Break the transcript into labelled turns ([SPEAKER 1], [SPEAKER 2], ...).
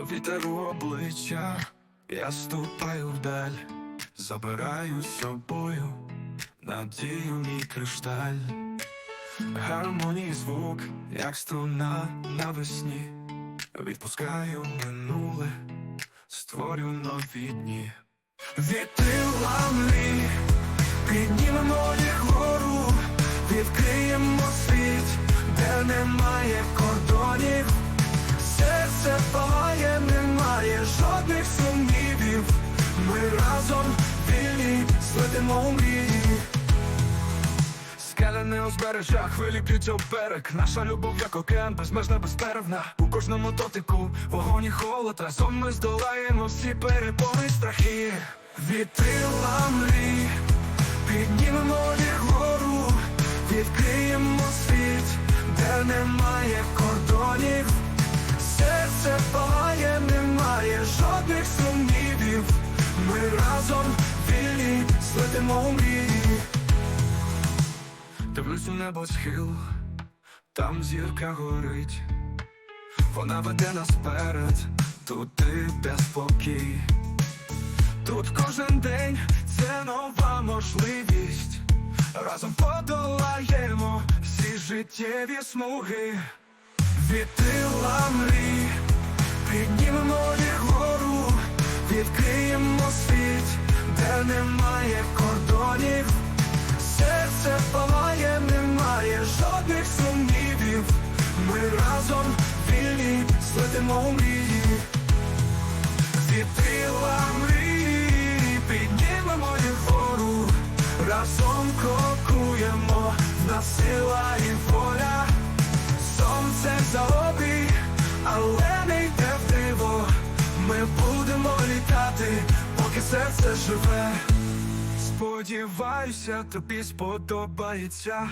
[SPEAKER 1] Вітер у обличчя, я ступаю вдаль, забираю з собою надію мій кришталь, гармоній звук, як струна навесні, відпускаю минуле, створю нові дні. Вітрила мрій, піднімемо їх вгору, відкриємо світ, де немає кордонів. У мрії. Скеляне узбережжя, хвилі б'ються в берег. Наша любов, як океан, безмежна, безперервна. У кожному дотику вогонь і холод. Разом ми здолаємо всі перепони страхи. Вітрила мрій, піднімемо їх вгору. Відкриємо світ, де немає кордонів у мрії. Дивлюсь у небо схил, там зірка горить. Вона веде нас вперед, туди де спокій. Тут кожен день це нова можливість. Разом подолаємо всі життєві смуги. Вітрила мрій, у мрії. Вітрила мрій, піднімемо їх вгору, разом крокуємо, в нас сила і воля. Сонце за обій, але не йде в диво. Ми будемо літати, поки серце живе. Сподіваюся, тобі сподобається.